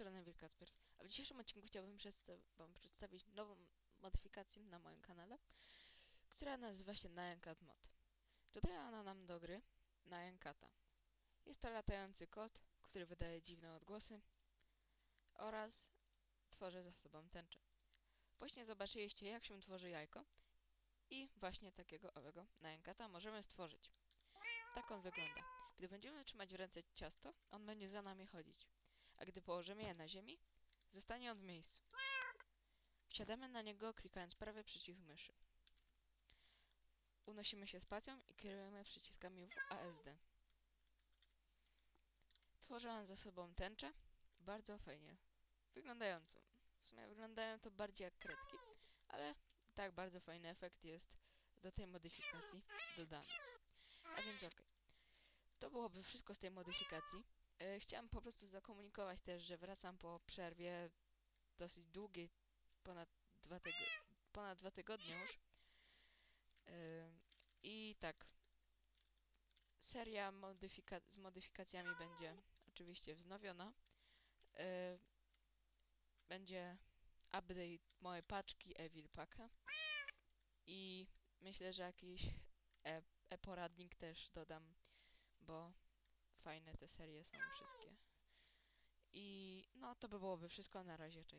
strony a w dzisiejszym odcinku chciałbym wam przedstawić nową modyfikację na moim kanale, która nazywa się Nyancat Mod. Dodaje ona nam do gry Nyancata. Jest to latający kot, który wydaje dziwne odgłosy oraz tworzy za sobą tęczę. Właśnie zobaczyliście jak się tworzy jajko i właśnie takiego owego Nyancata możemy stworzyć. Tak on wygląda. Gdy będziemy trzymać w ręce ciasto, on będzie za nami chodzić a gdy położymy je na ziemi, zostanie on w miejscu. Wsiadamy na niego klikając prawy przycisk myszy. Unosimy się spacją i kierujemy przyciskami WASD. Tworzy on za sobą tęczę, bardzo fajnie wyglądającą. W sumie wyglądają to bardziej jak kredki, ale tak bardzo fajny efekt jest do tej modyfikacji dodany. Byłoby wszystko z tej modyfikacji. E, Chciałam po prostu zakomunikować też, że wracam po przerwie dosyć długiej, ponad dwa, ponad dwa tygodnie już. E, I tak, seria modyfika- z modyfikacjami będzie oczywiście wznowiona. E, Będzie update mojej paczki Evil Packa i myślę, że jakiś e- e-poradnik też dodam, bo fajne te serie są wszystkie. I no to by byłoby wszystko na razie, cześć.